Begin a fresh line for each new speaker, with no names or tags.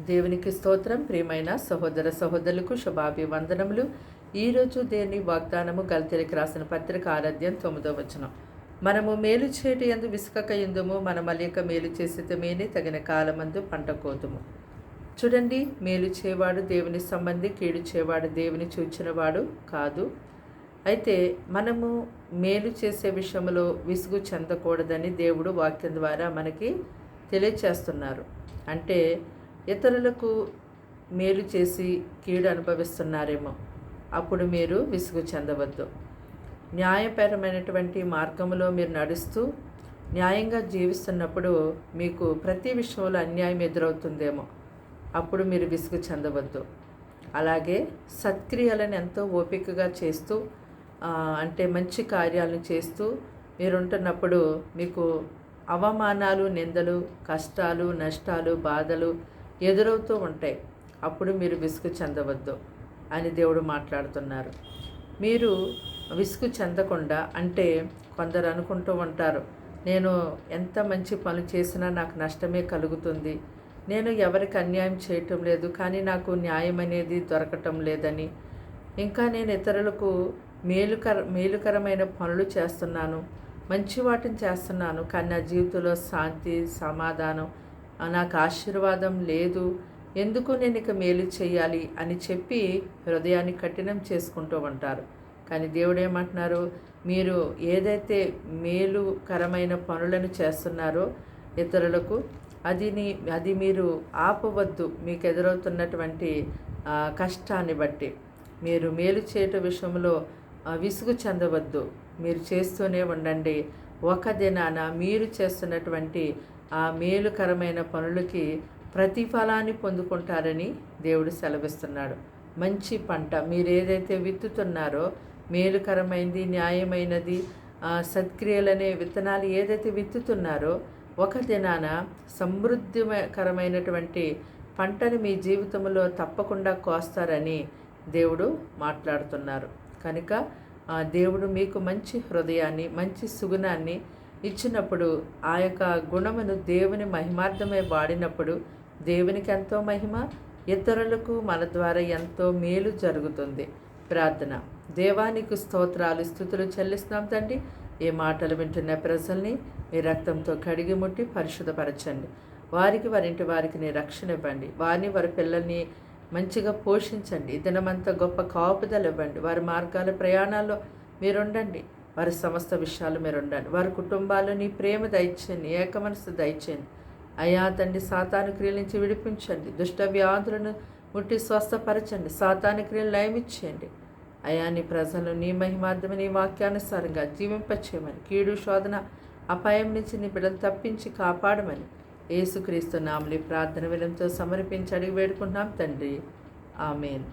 దేవునికి స్తోత్రం. ప్రియమైన సహోదర సహోదరులకు శుభాభివందనములు. ఈరోజు దేని వాగ్దానము గల్తెలికి రాసిన పత్రిక ఆరాధ్యం తొమ్మిదో వచనం. మనము మేలు చేటి ఎందు విసుకక ఎందుము మన మలిక మేలు చేసితమేని తగిన కాలమందు పంట కోతుము చూడండి మేలు చేవాడు దేవుని సంబంధి కీడు చేవాడు దేవుని చూచినవాడు కాదు. అయితే మనము మేలు చేసే విషయంలో విసుగు చెందకూడదని దేవుడు వాక్యం ద్వారా మనకి తెలియచేస్తున్నారు. అంటే ఇతరులకు మేలు చేసి కీడు అనుభవిస్తున్నారేమో. అప్పుడు మీరు విసుగు చెందవద్దు. న్యాయపరమైనటువంటి మార్గంలో మీరు నడుస్తూ న్యాయంగా జీవిస్తున్నప్పుడు మీకు ప్రతి విషయంలో అన్యాయం ఎదురవుతుందేమో. అప్పుడు మీరు విసుగు చెందవద్దు. అలాగే సత్క్రియలను ఎంతో ఓపికగా చేస్తూ అంటే మంచి కార్యాలను చేస్తూ మీరుంటున్నప్పుడు మీకు అవమానాలు నిందలు కష్టాలు నష్టాలు బాధలు ఎదురవుతూ ఉంటాయి అప్పుడు మీరు విసుగు చెందవద్దు అని దేవుడు మాట్లాడుతున్నారు. మీరు విసుగు చెందకుండా అంటే కొందరు అనుకుంటూ ఉంటారు నేను ఎంత మంచి పనులు చేసినా నాకు నష్టమే కలుగుతుంది. నేను ఎవరికి అన్యాయం చేయటం లేదు కానీ నాకు న్యాయం అనేది దొరకటం లేదని. ఇంకా నేను ఇతరులకు మేలుకర మేలుకరమైన పనులు చేస్తున్నాను మంచి వాటిని చేస్తున్నాను కానీ నా జీవితంలో శాంతి సమాధానం నాకు ఆశీర్వాదం లేదు. ఎందుకు నేను ఇక మేలు చేయాలి అని చెప్పి హృదయాన్ని కఠినం చేసుకుంటూ ఉంటారు. కానీ దేవుడు ఏమంటున్నారు? మీరు ఏదైతే మేలుకరమైన పనులను చేస్తున్నారో ఇతరులకు అది అది మీరు ఆపవద్దు. మీకు ఎదురవుతున్నటువంటి కష్టాన్ని బట్టి. మీరు మేలు చేయట విషయంలో విసుగు చెందవద్దు. మీరు చేస్తూనే ఉండండి. ఒక దినాన మీరు చేస్తున్నటువంటి ఆ మేలుకరమైన పనులకి ప్రతిఫలాన్ని పొందుకుంటారని దేవుడు సెలవిస్తున్నాడు. మంచి పంట మీరు ఏదైతే విత్తుతున్నారో మేలుకరమైనది న్యాయమైనది సత్క్రియలనే విత్తనాలు ఏదైతే విత్తుతున్నారో ఒక దినాన సమృద్ధికరమైనటువంటి పంటను మీ జీవితంలో తప్పకుండా కోస్తారని దేవుడు మాట్లాడుతున్నారు. కనుక దేవుడు మీకు మంచి హృదయాన్ని మంచి సుగుణాన్ని ఇచ్చినప్పుడు ఆ యొక్క గుణమును దేవుని మహిమార్థమై వాడినప్పుడు దేవునికి ఎంతో మహిమ ఇతరులకు మన ద్వారా ఎంతో మేలు జరుగుతుంది. ప్రార్థన. దేవానికి స్తోత్రాలు స్థుతులు చెల్లిస్తున్నాం తండ్రి. ఏ మాటలు వింటున్న ప్రజల్ని మీ రక్తంతో కడిగి ముట్టి పరిశుద్ధపరచండి. వారికి వారింటి వారికి నీ రక్షణ ఇవ్వండి. వారిని వారి పిల్లల్ని మంచిగా పోషించండి. దినమంతా గొప్ప కాపుదలు ఇవ్వండి. వారి మార్గాల ప్రయాణాల్లో మీరుండండి. వారి సమస్త విషయాలు మీరు ఉండండి వారి కుటుంబాలు నీ ప్రేమ దయచేయండి ఏక మనసు దయచేయండి. అయా తండ్రి సాతాను క్రియల నుంచి విడిపించండి. దుష్ట వ్యాధులను ముట్టి స్వస్థపరచండి. సాతాను క్రియలు లయమిచ్చేయండి అయా నీ ప్రజలు నీ మహిమార్థమ నీ వాక్యానుసారంగా జీవింపచేయమని కీడు శోధన అపాయం నుంచి నీ బిడ్డలు తప్పించి కాపాడమని యేసుక్రీస్తు నామలి ప్రార్థన విలంతో సమర్పించి అడిగి వేడుకుంటున్నాం తండ్రి. ఆమెన్.